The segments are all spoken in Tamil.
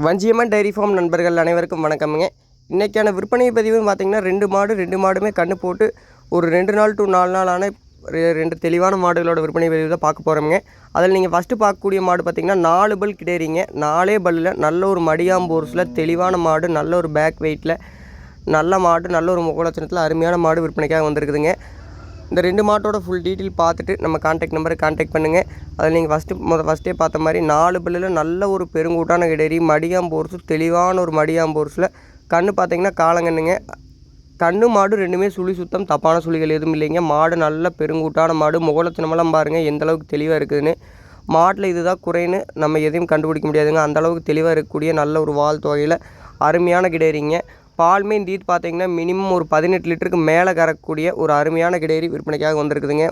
வஞ்சியம்மன் டைரி ஃபார்ம் நண்பர்கள் அனைவருக்கும் வணக்கமுங்க. இன்றைக்கான விற்பனை பதிவுன்னு பார்த்தீங்கன்னா ரெண்டு மாடு ரெண்டு மாடுமே கண்ணு போட்டு ஒரு ரெண்டு நாள் டு நாலு நாள் ஆன ரெ- ரெண்டு தெளிவான மாடுகளோட விற்பனை பதிவு தான் பார்க்க போகிறோமுங்க அதில் நீங்கள் ஃபஸ்ட்டு பார்க்கக்கூடிய மாடு பார்த்தீங்கன்னா நாலு பல் கிடையிறீங்க. நாலே பல்லில் நல்ல ஒரு மடியாம்பூர்ஸில் தெளிவான மாடு நல்ல ஒரு பேக் வெயிட்டில் நல்ல மாடு நல்ல ஒரு முகலட்சணத்தில் அருமையான மாடு விற்பனைக்காக வந்திருக்குதுங்க. இந்த ரெண்டு மாட்டோட ஃபுல் டீட்டெயில் பார்த்துட்டு நம்ம காண்டாக்ட் நம்பரை காண்டாக்ட் பண்ணுங்கள் அதில் நீங்கள் ஃபஸ்ட்டு முத ஃபஸ்ட்டே பார்த்த மாதிரி நாலு பிள்ளையில் நல்ல ஒரு பெருங்கூட்டான கிடேரி மடியாம்போர்ஸு தெளிவான ஒரு மடியாம்போர்ஸில் கண்ணு பார்த்தீங்கன்னா காலங்கண்ணுங்க. கண்ணு மாடு ரெண்டுமே சுழி சுத்தம் தப்பான சுழிகள் எதுவும் இல்லைங்க. மாடு நல்ல பெருங்கூட்டான மாடு முகலத்தினமெல்லாம் பாருங்கள் எந்த அளவுக்கு தெளிவாக இருக்குதுன்னு. மாட்டில் இதுதான் குறைன்னு நம்ம எதையும் கண்டுபிடிக்க முடியாதுங்க. அந்த அளவுக்கு தெளிவாக இருக்கக்கூடிய நல்ல ஒரு வாழ் தொகையில் அருமையான கிடையிறீங்க பால்மே இந்த பார்த்தீங்கன்னா மினிமம் ஒரு பதினெட்டு லிட்டருக்கு மேலே கறக்கக்கூடிய ஒரு அருமையான கிடேரி விற்பனைக்காக வந்திருக்குதுங்க.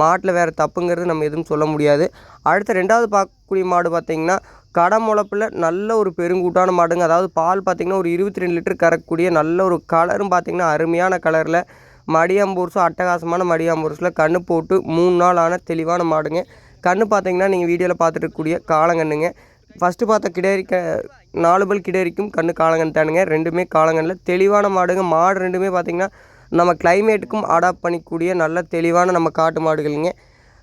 மாட்டில் வேறு தப்புங்கிறது நம்ம எதுவும் சொல்ல முடியாது. அடுத்த ரெண்டாவது பார்க்கக்கூடிய மாடு பார்த்தீங்கன்னா கடை முளப்பில் நல்ல ஒரு பெருங்கூட்டான மாடுங்க. அதாவது பால் பார்த்தீங்கன்னா ஒரு இருபத்தி ரெண்டு லிட்டர் கறக்கக்கூடிய நல்ல ஒரு கலரும் பார்த்தீங்கன்னா அருமையான கலரில் மடியாம்பூர்ஸும் அட்டகாசமான மடியாம்பூர்ஸில் கண்ணு போட்டு மூணு நாள் ஆன தெளிவான மாடுங்க. கண்ணு பார்த்தீங்கன்னா நீங்கள் வீடியோவில் பார்த்துட்டு இருக்கக்கூடிய காலங்கண்ணுங்க ஃபஸ்ட்டு பார்த்தா கிடேரி க நாலு பல் கிடேரிக்கும் கண்ணு காலங்கன் தானுங்க ரெண்டுமே காலங்கனில் தெளிவான மாடுங்க. மாடு ரெண்டுமே பார்த்திங்கன்னா நம்ம கிளைமேட்டுக்கும் அடாப்ட் பண்ணிக்கூடிய நல்ல தெளிவான நம்ம காட்டு மாடுகளுங்க.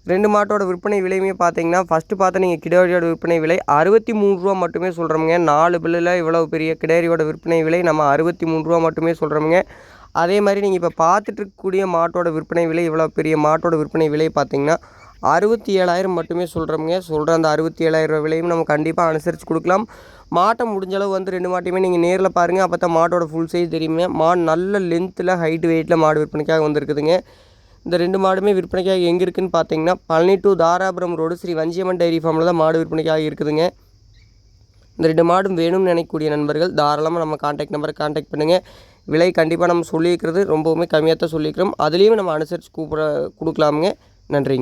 ரெண்டு மாட்டோட விற்பனை விலையுமே பார்த்தீங்கன்னா ஃபஸ்ட்டு பார்த்த நீங்கள் கிடேரியோட விற்பனை விலை அறுபத்தி மூணு ரூபா மட்டுமே சொல்கிறோமுங்க நாலு பில்லில் இவ்வளோ பெரிய கிடேரியோட விற்பனை விலை நம்ம அறுபத்தி மூணு ரூபா மட்டுமே சொல்கிறோமுங்க அதே மாதிரி நீங்கள் இப்போ பார்த்துட்டு இருக்கக்கூடிய மாட்டோட விற்பனை விலை இவ்வளோ பெரிய மாட்டோட விற்பனை விலை பார்த்தீங்கன்னா அறுபத்தி ஏழாயிரம் மட்டுமே சொல்கிறோமுங்க சொல்கிற அந்த அறுபத்தி ஏழாயிரம் ரூபா விலையும் நம்ம கண்டிப்பாக அனுசரித்து கொடுக்கலாம். மாட்டை முடிஞ்ச அளவு வந்து ரெண்டு மாட்டையுமே நீங்கள் நேரில் பாருங்கள் அப்போ தான் மாட்டோட ஃபுல் சைஸ் தெரியுமே மாடு நல்ல லென்த்தில் ஹைட் வெயிட்டில் மாடு விற்பனைக்காக வந்திருக்குதுங்க. இந்த ரெண்டு மாடுமே விற்பனைக்காக எங்கே இருக்குதுன்னு பார்த்தீங்கன்னா Palani to Dharapuram road Sri Vanjiyamman dairy ஃபார்மில் தான் மாடு விற்பனைக்காக இருக்குதுங்க. இந்த ரெண்டு மாடும் வேணும்னு நினைக்கக்கூடிய நண்பர்கள் தாராளமாக நம்ம காண்டாக்ட் நம்பரை காண்டாக்ட் பண்ணுங்கள் விலை கண்டிப்பாக நம்ம சொல்லியிருக்கிறது ரொம்பவுமே கம்மியாக தான் சொல்லியிருக்கிறோம் அதுலேயும் நம்ம அனுசரித்து கூப்பிட கொடுக்கலாமுங்க. நன்றிங்க.